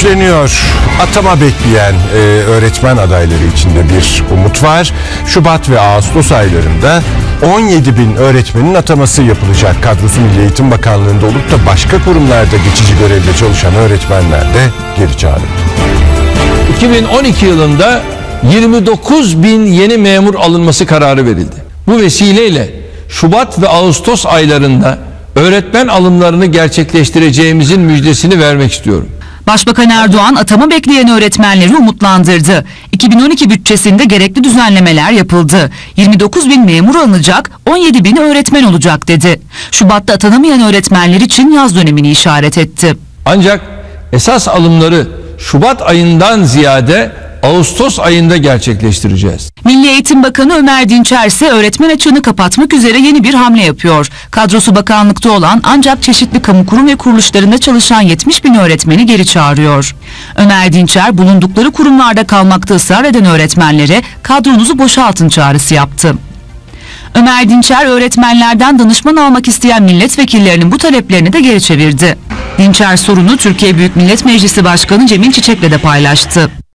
güçleniyor. Atama bekleyen e, öğretmen adayları içinde bir umut var. Şubat ve Ağustos aylarında 17 bin öğretmenin ataması yapılacak. Kadrosu Milli Eğitim Bakanlığı'nda olup da başka kurumlarda geçici görevde çalışan öğretmenler de geri çağrıldı. 2012 yılında 29 bin yeni memur alınması kararı verildi. Bu vesileyle Şubat ve Ağustos aylarında öğretmen alımlarını gerçekleştireceğimizin müjdesini vermek istiyorum. Başbakan Erdoğan atama bekleyen öğretmenleri umutlandırdı. 2012 bütçesinde gerekli düzenlemeler yapıldı. 29 bin memur alınacak, 17 bin öğretmen olacak dedi. Şubat'ta atanamayan öğretmenler için yaz dönemini işaret etti. Ancak esas alımları Şubat ayından ziyade Ağustos ayında gerçekleştireceğiz. Milli Eğitim Bakanı Ömer Dinçer ise öğretmen açığını kapatmak üzere yeni bir hamle yapıyor. Kadrosu bakanlıkta olan ancak çeşitli kamu kurum ve kuruluşlarında çalışan 70 bin öğretmeni geri çağırıyor. Ömer Dinçer bulundukları kurumlarda kalmakta ısrar eden öğretmenlere kadronuzu boşaltın çağrısı yaptı. Ömer Dinçer öğretmenlerden danışman almak isteyen milletvekillerinin bu taleplerini de geri çevirdi. Dinçer sorunu Türkiye Büyük Millet Meclisi Başkanı Cemil Çiçek'le de paylaştı.